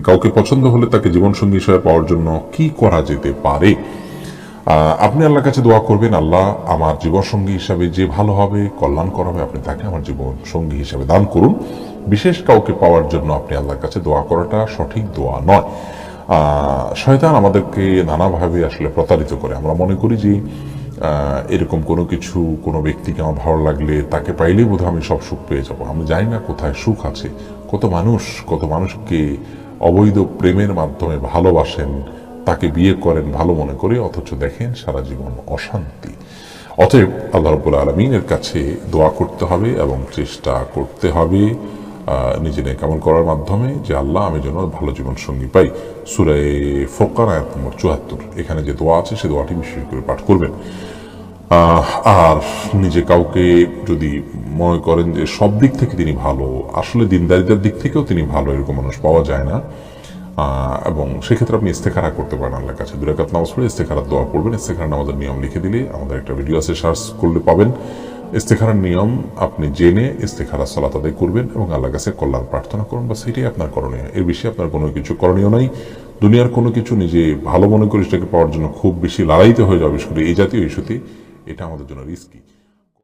কাউকে পছন্দ হলে তাকে জীবনসঙ্গী হিসেবে পাওয়ার জন্য কি করা যেতে পারে? আপনি আল্লাহর কাছে দোয়া করবেন, আল্লাহ আমার জীবনসঙ্গী হিসাবে যে ভালো হবে, কল্যাণ করাবে আপনি তাকে আমার জীবন সঙ্গী হিসাবে দান করুন। বিশেষ কাউকে পাওয়ার জন্য আপনি আল্লাহর কাছে দোয়া করাটা সঠিক দোয়া নয়। শয়তান আমাদেরকে নানাভাবে আসলে প্রতারিত করে। আমরা মনে করি যে এরকম কোনো কিছু, কোনো ব্যক্তিকে আমার ভালো লাগলে তাকে পাইলেই বোধহয় আমি সব সুখ পেয়ে যাব। আমি জানি না কোথায় সুখ আছে। কত মানুষ, কত মানুষকে অবৈধ প্রেমের মাধ্যমে ভালোবাসেন, তাকে বিয়ে করেন ভালো মনে করে, অথচ দেখেন সারা জীবন অশান্তি। অতএব আল্লাহ রব্বুল আলমিনের কাছে দোয়া করতে হবে এবং চেষ্টা করতে হবে নিজে কেমন করার মাধ্যমে যে আল্লাহ আমি যেন ভালো জীবন সঙ্গী পাই। সুরায় ফোকার আয়াত নম্বর চুয়াত্তর, এখানে যে দোয়া আছে সে দোয়াটি বিশেষ করে পাঠ করবেন। আর নিজে কাউকে যদি মনে করেন যে সব দিক থেকে তিনি ভালো, আসলে দিনদারিতার দিক থেকেও তিনি ভালো এরকম মানুষ পাওয়া যায় না। এবং সেক্ষেত্রে আপনি ইস্তেখারা করতে পারেন আল্লাহর কাছে। দুরাকাত নামাজ পড়ে ইস্তেখারার দোয়া করবেন ইস্তেখারা নামাজের নিয়ম লিখে দিলে আমাদের একটা ভিডিও আছে সার্চ করলে পাবেন। ইস্তেখারার নিয়ম আপনি জেনে ইস্তেখারা সালাত আদায় করবেন এবং আল্লাহর কাছে কল্যাণ প্রার্থনা করুন বা সেটাই আপনার করণীয়। এর বেশি আপনার কোনো কিছু করণীয় নাই। দুনিয়ার কোনো কিছু নিজে ভালো মনে করে সেটাকে পাওয়ার জন্য খুব বেশি লড়াইতে হয়ে যাবে এই জাতীয় ইস্যুতে। এটা আমাদের জন্য রিস্কি